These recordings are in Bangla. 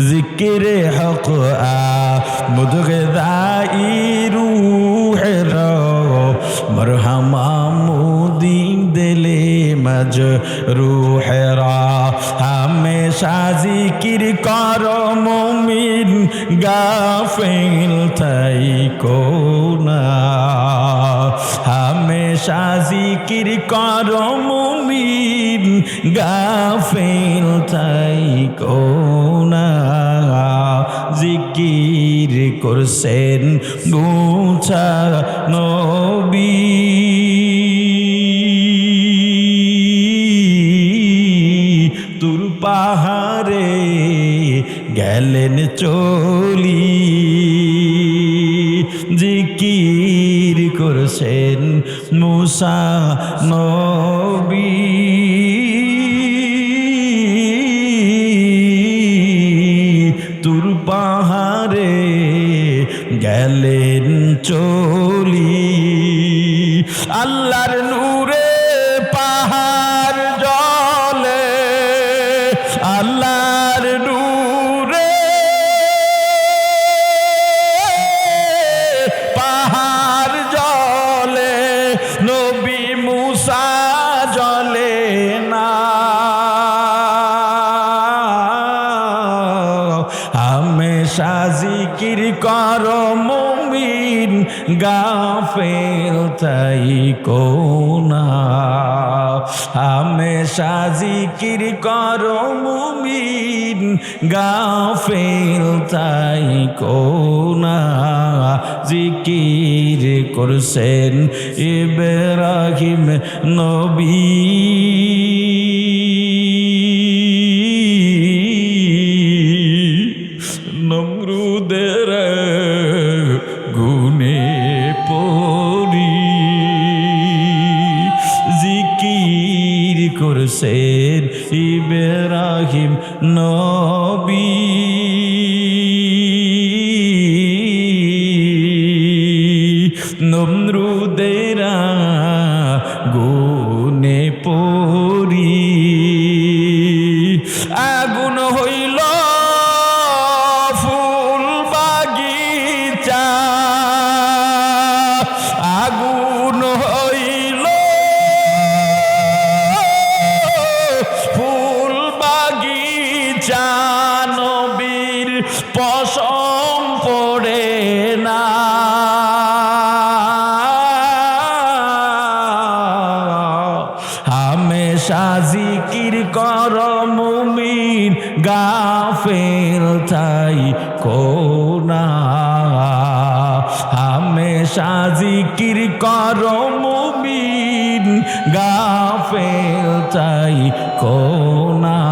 জিকির হক আমদ গদাই রুহের মরহমা মুদি দিলে মজ রুহেরা হমেশা জিকির কর মুমিন গাফিল থাই কোনা হমেশা জিকির কর মুমিন গাফিল থাই কোনা। জিকির করছেন মুছা নবী। তুর পাহাড়ে গেলেন চলি। মুসা নবী। তুর পাহাড়ে গেলেন চলি। আল্লাহর নূরে পাহাড় জলে। আল্লাহর হামেশা জিকির কর মুমিন, গাফেল তাই কোনা। হামেশা জিকির কর মুমিন, গাফেল তাই কোনা। জিকির করছেন ইব্রাহিম নবী। পড়ি জিকির করছেন ইব্রাহিম নবী। বাগিচা নবীর পশম পড়ে না। হামেশা জিকির কর মুমিন, গাফেল তাই কোনা। হামেশা জিকির কর মুমিন, গাফেল তাই কোনা।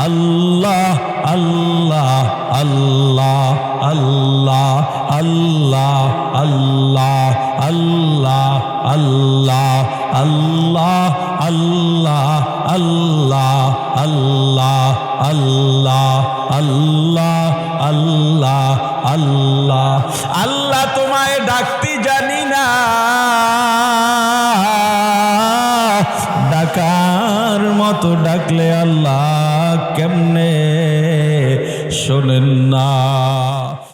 আল্লাহ আল্লাহ আল্লাহ আল্লাহ আল্লাহ আল্লাহ আল্লাহ আল্লাহ আল্লাহ আল্লাহ আল্লাহ আল্লাহ আল্লাহ আল্লাহ আল্লাহ আল্লাহ আল্লাহ তোমায় ডাকতে জানি না ডাকার মতো ডাকলে আল্লাহ কেমনে শোনেন না?